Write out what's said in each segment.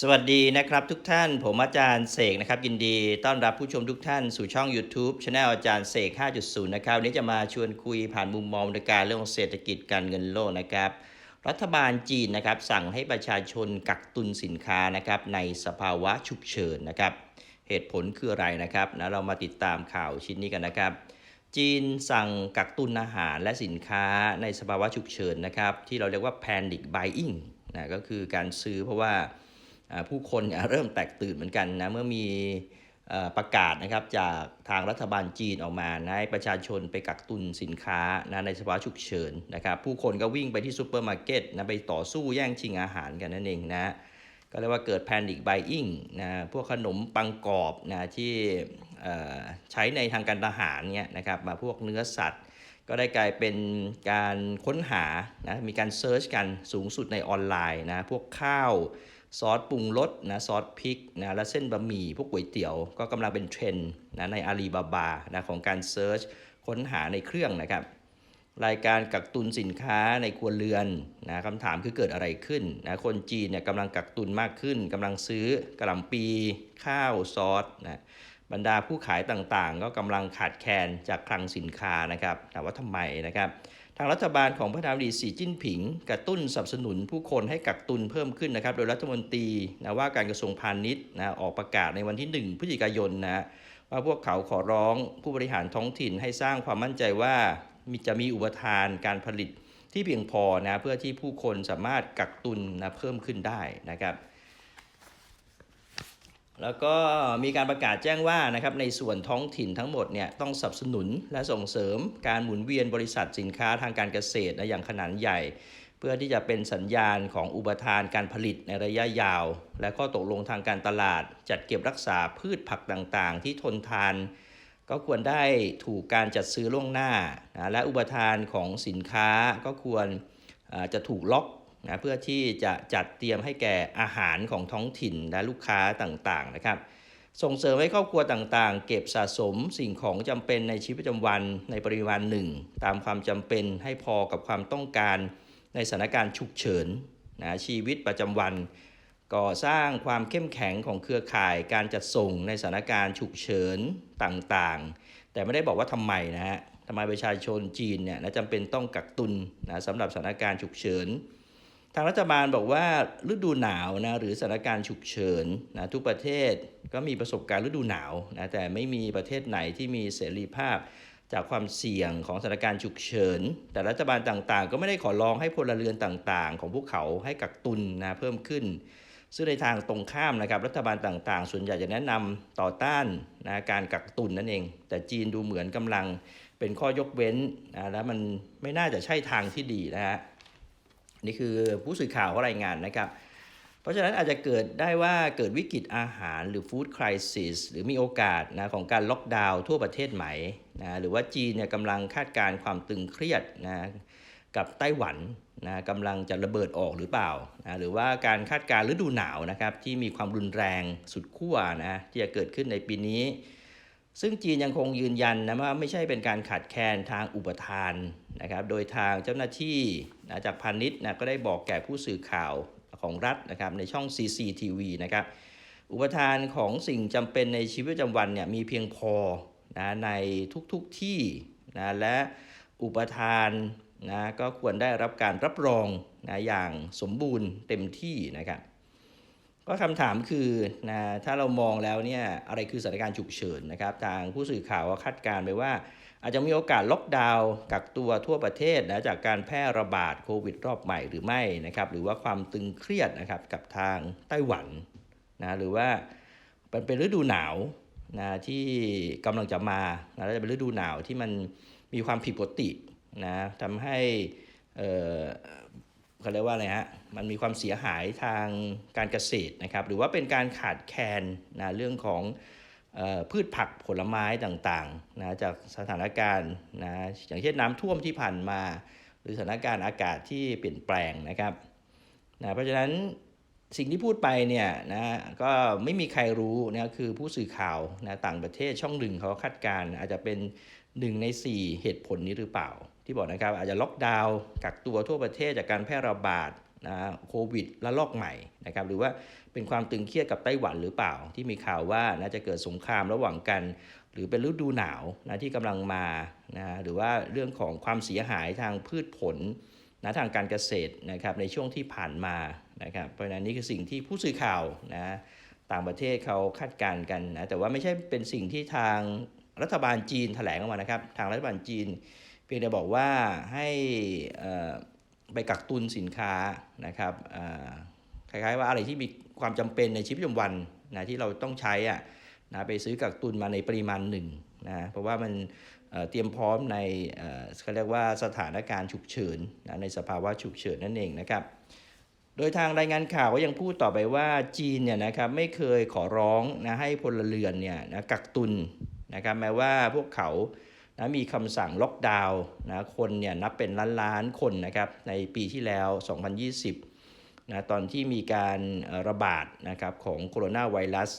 สวัสดีนะครับทุกท่านผมอาจารย์เสกนะครับยินดี ต้อนรับผู้ชมทุกท่านสู่ช่อง YouTube c h anel อาจารย์เสก 5.0 นะครับวันนี้จะมาชวนคุยผ่านมุมมองในการเรื่องของเศรษฐกิจการเงินโลกนะครับ รัฐบาลจีนนะครับสั่งให้ประชาชนกักตุนสินค้านะครับในสภาวะฉุกเฉินนะครับ เหตุผลคืออะไรนะครับนะเรามาติดตามข่าวชิ้นนี้กันนะครับ จีนสั่งกักตุนอาหารและสินค้าในสภาวะฉุกเฉินนะครับที่เราเรียกว่า panic buying นะก็คือการซื้อเพราะว่า ผู้คนเนี่ยเริ่มแตกตื่นเหมือนกันนะเมื่อมีประกาศนะครับจากทางรัฐบาลจีนออกมานะให้ประชาชนไปกักตุนสินค้านะในสภาวะฉุกเฉินนะครับผู้คนก็วิ่งไปที่ซูเปอร์มาร์เก็ตนะไปต่อสู้แย่งชิงอาหารกันนั่นเองนะก็เรียกว่าเกิดแพนิคไบอิงนะพวกขนมปังกรอบนะที่ใช้ในทางการทหารเนี่ยนะครับมาพวกเนื้อสัตว์ ก็ได้กลายเป็นการค้นหานะมีการเซิร์ชกันสูงสุดในออนไลน์นะพวกข้าว ซอสปรุงรสนะซอสพริกนะและเส้นบะหมี่พวกก๋วยเตี๋ยว ก็กำลังเป็นเทรนด์นะในอาลีบาบานะของการเซิร์ชค้นหาในเครื่องนะครับ รายการกักตุนสินค้าในครัวเรือนนะคำถามคือเกิดอะไรขึ้นนะคนจีนเนี่ยกำลังกักตุนมากขึ้นกำลังซื้อกระหล่ำปี ข้าวซอสนะบรรดาผู้ขายต่างๆ ก็กำลังขาดแคลนจากคลังสินค้านะครับถามว่าทำไมนะครับ ทางรัฐบาลของประธานาธิบดีสีจิ้นผิง กระตุ้นสนับสนุนผู้คนให้กักตุนเพิ่มขึ้นนะครับ โดยรัฐมนตรีนะว่าการกระทรวงพาณิชย์นะออกประกาศในวันที่ 1 พฤศจิกายนนะว่าพวกเขาขอร้องผู้บริหารท้องถิ่นให้สร้างความมั่นใจว่ามีจะมีอุปทานการผลิตที่เพียงพอนะเพื่อที่ผู้คนสามารถกักตุนนะเพิ่มขึ้นได้นะครับ แล้วก็มีการประกาศแจ้งว่านะครับในส่วนท้องถิ่นทั้งหมดเนี่ยต้องสนับสนุนและส่งเสริมการหมุนเวียนบริษัทสินค้าทางการเกษตรนะอย่างขนาดใหญ่ เพื่อที่จะเป็นสัญญาณของอุปทานการผลิตในระยะยาว และข้อตกลงทางการตลาด จัดเก็บรักษาพืชผักต่างๆ ที่ทนทาน ก็ควรได้ถูกการจัดซื้อล่วงหน้านะและอุปทานของสินค้าก็ควรจะถูกล็อก นะเพื่อที่จะจัดเตรียมให้แก่อาหารของท้องถิ่นและลูกค้าต่างๆนะครับ ส่งเสริมให้ครอบครัวต่างๆ เก็บสะสมสิ่งของจำเป็นในชีวิตประจำวันในปริมาณหนึ่งตามความจำเป็นให้พอกับความต้องการในสถานการณ์ฉุกเฉินนะชีวิตประจำวัน ก่อสร้างความเข้มแข็งของเครือข่ายการจัดส่งในสถานการณ์ฉุกเฉินต่างๆ แต่ไม่ได้บอกว่าทำไมนะฮะทำไมประชาชนจีนเนี่ยนะจำเป็นต้องกักตุนนะสำหรับสถานการณ์ฉุกเฉิน ทางรัฐบาลบอกว่าฤดูหนาวนะหรือสถานการณ์ฉุกเฉินนะทุกประเทศก็มีประสบการณ์ฤดูหนาวนะแต่ไม่มีประเทศไหนที่มีเสรีภาพจากความเสี่ยงของสถานการณ์ฉุกเฉิน แต่รัฐบาลต่างๆ ก็ไม่ได้ขอร้องให้พลเรือนต่างๆ ของพวกเขาให้กักตุนนะเพิ่มขึ้น ซึ่งในทางตรงข้ามนะครับรัฐบาลต่างๆ ส่วนใหญ่จะแนะนำต่อต้านนะการกักตุนนั่นเอง แต่จีนดูเหมือนกำลังเป็นข้อยกเว้นนะและมันไม่น่าจะใช่ทางที่ดีนะฮะ นี่คือผู้สื่อข่าวเขารายงานนะครับ เพราะฉะนั้นอาจจะเกิดได้ว่าเกิดวิกฤตอาหารหรือฟู้ดคริสิสหรือมีโอกาสนะของการล็อกดาวน์ทั่วประเทศไหมนะหรือว่าจีนเนี่ยกำลังคาดการณ์ความตึงเครียดนะกับไต้หวันนะกำลังจะระเบิดออกหรือเปล่านะหรือว่าการคาดการณ์ฤดูหนาวนะครับที่มีความรุนแรงสุดขั้วนะที่จะเกิดขึ้นในปีนี้ ซึ่งจีนยังคงยืนยันนะว่าไม่ใช่เป็นการขาดแคลนทางอุปทานนะครับ โดยทางเจ้าหน้าที่นะจากพาณิชย์นะก็ได้บอกแก่ผู้สื่อข่าวของรัฐนะครับในช่อง CCTV นะครับ อุปทานของสิ่งจำเป็นในชีวิตประจำวันเนี่ยมีเพียงพอนะในทุกๆทที่นะและอุปทานนะก็ควรได้รับการรับรองนะอย่างสมบูรณ์เต็มที่นะครับ ก็คำถามคือนะถ้าเรามองแล้วเนี่ยอะไรคือสถานการณ์ฉุกเฉินนะครับ ทางผู้สื่อข่าวก็คาดการณ์ไปว่า อาจจะมีโอกาสล็อกดาวน์กักตัวทั่วประเทศนะจากการแพร่ระบาดโควิดรอบใหม่หรือไม่นะครับ หรือว่าความตึงเครียดนะครับกับทางไต้หวันนะหรือว่ามันเป็นฤดูหนาวนะที่กำลังจะมานะแล้วจะเป็นฤดูหนาวที่มันมีความผิดปกตินะทำให้ เขาเรียกว่าอะไรฮะ มันมีความเสียหายทางการเกษตรนะครับ หรือว่าเป็นการขาดแคลนนะเรื่องของออพืชผักผลไม้ต่างๆนะจากสถานการณ์นะอย่างเช่นน้ำท่วมที่ผ่านมา หรือสถานการณ์อากาศที่เปลี่ยนแปลงนะครับนะเพราะฉะนั้นสิ่งที่พูดไปเนี่ยนะก็ไม่มีใครรู้นะคือผู้สื่อข่าวนะต่างประเทศช่องหนึ่งเขาคาดการณ์อาจจะเป็นหนึ่งใน 4 เหตุผลนี้หรือเปล่า ที่บอกนะครับอาจจะล็อกดาวน์กักตัวทั่วประเทศจากการแพร่ระบาดนะโควิดระลอกใหม่นะครับหรือว่าเป็นความตึงเครียดกับไต้หวันหรือเปล่า ที่มีข่าวว่าน่าจะเกิดสงครามระหว่างกัน หรือเป็นฤดูหนาวนะที่กำลังมานะหรือว่าเรื่องของความเสียหายทางพืชผลนะทางการเกษตรนะครับในช่วงที่ผ่านมานะครับเพราะฉะนั้นนี่คือสิ่งที่ผู้สื่อข่าวนะต่างประเทศเขาคาดการณ์กันนะแต่ว่าไม่ใช่เป็นสิ่งที่ทางรัฐบาลจีนแถลงออกมานะครับ ทางรัฐบาลจีน เพียงแต่บอกว่าให้อ่อไปกักตุนสินค้านะครับอ่าคล้ายๆว่าอะไรที่มีความจำเป็นในชีวิตประจำวันนะที่เราต้องใช้อะนะไปซื้อกักตุนมาในปริมาณหนึ่งนะเพราะว่ามันเอ่อเตรียมพร้อมในอ่อเขาเรียกว่าสถานการณ์ฉุกเฉินนะในสภาวะฉุกเฉินนั่นเองนะครับ โดยทางรายงานข่าวก็ยังพูดต่อไปว่าจีนเนี่ยนะครับไม่เคยขอร้องนะให้พลเรือนเนี่ยนะกักตุนนะครับแม้ว่าพวกเขา นะมีคำสั่งล็อกดาวน์นะคนเนี่ยนับเป็นล้านล้านๆคนนะครับในปีที่แล้ว 2020นะตอนที่มีการระบาดนะครับของโคโรนาไวรัส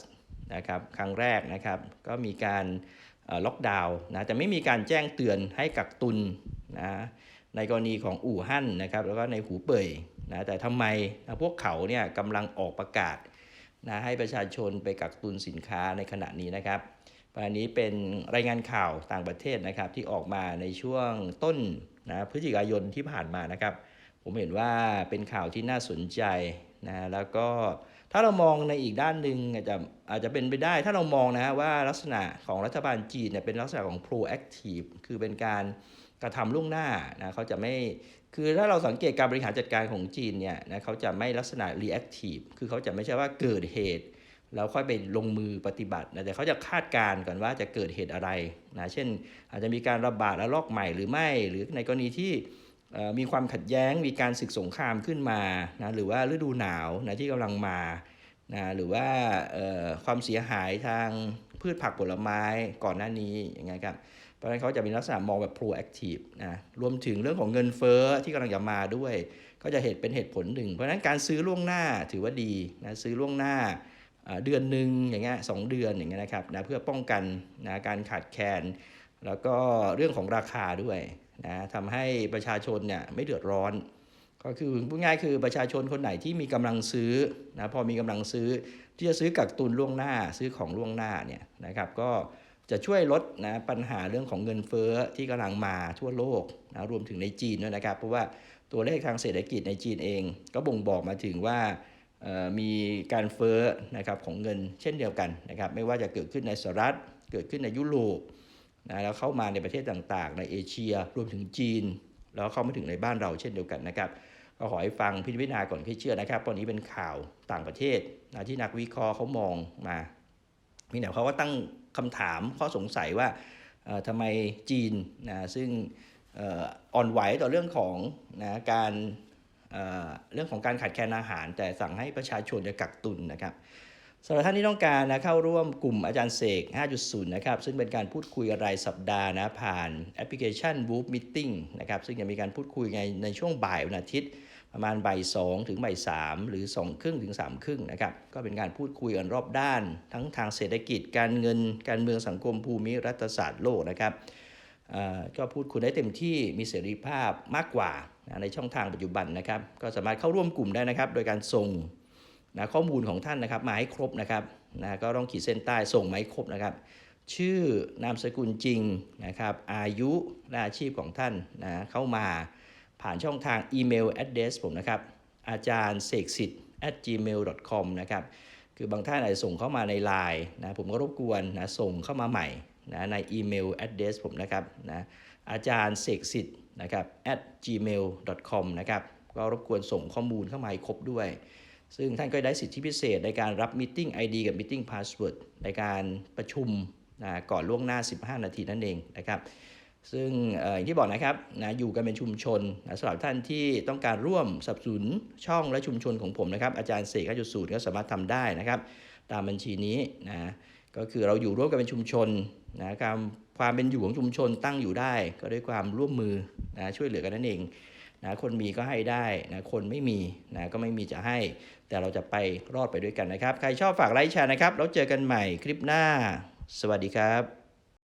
นะครับครั้งแรกนะครับก็มีการล็อกดาวน์นะแต่ไม่มีการแจ้งเตือนให้กักตุนนะในกรณีของอู่ฮั่นนะครับแล้วก็ในหูเป่ยนะแต่ทำไมนะพวกเขาเนี่ยกำลังออกประกาศนะให้ประชาชนไปกักตุนสินค้าในขณะนี้นะครับ อันนี้เป็นรายงานข่าวต่างประเทศนะครับที่ออกมาในช่วงต้นนะพฤศจิกายนที่ผ่านมานะครับ ผมเห็นว่าเป็นข่าวที่น่าสนใจนะแล้วก็ถ้าเรามองในอีกด้านหนึ่งอาจจะอาจจะเป็นไปได้ถ้าเรามองนะว่าลักษณะของรัฐบาลจีนเนี่ยเป็นลักษณะของ proactive คือเป็นการกระทำล่วงหน้านะเขาจะไม่คือถ้าเราสังเกตการบริหารจัดการของจีนเนี่ยนะเขาจะไม่ลักษณะ reactive คือเขาจะไม่ใช่ว่าเกิดเหตุ แล้วค่อยไปลงมือปฏิบัตินะแต่เขาจะคาดการณ์ก่อนว่าจะเกิดเหตุอะไรนะเช่น อาจจะมีการระบาดระลอกใหม่หรือไม่ หรือในกรณีที่มีความขัดแย้งมีการศึกสงครามขึ้นมานะหรือว่าฤดูหนาวนะที่กำลังมานะหรือว่าความเสียหายทางพืชผักผลไม้ก่อนหน้านี้อย่างเงี้ยครับเพราะฉะนั้นเขาจะมีลักษณะมองแบบ proactive นะรวมถึงเรื่องของเงินเฟ้อที่กำลังจะมาด้วย ก็จะเหตุเป็นเหตุผลหนึ่ง เพราะฉะนั้นการซื้อล่วงหน้าถือว่าดีนะซื้อล่วงหน้า เดือนหนึ่งอย่างเงี้ยสองเดือนอย่างเงี้ยนะครับนะเพื่อป้องกันนะการขาดแคลนแล้วก็เรื่องของราคาด้วยนะทำให้ประชาชนเนี่ยไม่เดือดร้อน ก็คือพูดง่ายคือประชาชนคนไหนที่มีกำลังซื้อนะพอมีกำลังซื้อที่จะซื้อกักตุนล่วงหน้าซื้อของล่วงหน้าเนี่ยนะครับก็จะช่วยลดนะปัญหาเรื่องของเงินเฟ้อที่กำลังมาทั่วโลกนะรวมถึงในจีนด้วยนะครับ เพราะว่าตัวเลขทางเศรษฐกิจในจีนเอง ก็บ่งบอกมาถึงว่า มีการเฟ้อนะครับของเงินเช่นเดียวกันนะครับไม่ว่าจะเกิดขึ้นในสหรัฐเกิดขึ้นในยุโรปนะแล้วเข้ามาในประเทศต่างๆ ในเอเชียรวมถึงจีน แล้วเข้ามาถึงในบ้านเราเช่นเดียวกันนะครับก็ขอให้ฟังพิจารณาก่อนที่เชื่อนะครับตอนนี้เป็นข่าวต่างประเทศนะที่นักวิเคราะห์เขามองมามีแต่เขาก็ตั้งคำถามข้อสงสัยว่าเอ่อทำไมจีนนะซึ่งอ่ออ่อนไหวต่อเรื่องของนะการ เรื่องของการขาดแคลนอาหาร แต่สั่งให้ประชาชนจะกักตุนนะครับสำหรับท่านที่ต้องการนะเข้าร่วมกลุ่มอาจารย์เสก 5.0 นะครับ ซึ่งเป็นการพูดคุยรายสัปดาห์นะ ผ่านแอปพลิเคชัน Whoop Meeting นะครับ ซึ่งจะมีการพูดคุยในในช่วงบ่ายวันอาทิตย์ ประมาณบ่ายสองถึงบ่ายสามหรือสองครึ่งถึงสามครึ่งนะครับ ก็เป็นการพูดคุยกันรอบด้าน ทั้งทางเศรษฐกิจการเงินการเมืองสังคมภูมิรัฐศาสตร์โลกนะครับ ก็พูดคุยได้เต็มที่มีเสรีภาพมากกว่าในช่องทางปัจจุบันนะครับ ก็สามารถเข้าร่วมกลุ่มได้นะครับ โดยการส่งนะข้อมูลของท่านนะครับมาให้ครบนะครับนะก็ต้องขีดเส้นใต้ส่งมาให้ครบนะครับ ชื่อนามสกุลจริงนะครับ อายุและอาชีพของท่านนะเข้ามาผ่านช่องทางอีเมล address ผมนะครับ อาจารย์เสกสิทธิ์ at gmail com นะครับ คือบางท่านอาจจะส่งเข้ามาใน Line นะ ผมก็รบกวนนะ ส่งเข้ามาใหม่ นะในอีเมล address ผมนะครับนะอาจารย์เสกสิทธิ์นะครับ at gmail com นะครับก็รบกวนส่งข้อมูลเข้ามาให้ครบด้วย ซึ่งท่านก็ได้สิทธิพิเศษในการรับ Meeting ID กับ Meeting Password ในการประชุมนะก่อนล่วงหน้า 15 นาทีนั่นเองนะครับซึ่งอย่างที่บอกนะครับนะอยู่กันเป็นชุมชนนะสำหรับท่านที่ต้องการร่วมสนับสนุนช่องและชุมชนของผมนะครับอาจารย์เสกจุดสูตรก็สามารถทำได้นะครับ ตามบัญชีนี้นะก็คือเราอยู่ร่วมกันเป็นชุมชนนะการความเป็นอยู่ของชุมชนตั้งอยู่ได้ ก็ด้วยความร่วมมือนะช่วยเหลือกันนั่นเองนะคนมีก็ให้ได้นะคนไม่มีนะก็ไม่มีจะให้ แต่เราจะไปรอดไปด้วยกันนะครับ ใครชอบฝากไลค์แชร์นะครับ แล้วเจอกันใหม่คลิปหน้า สวัสดีครับ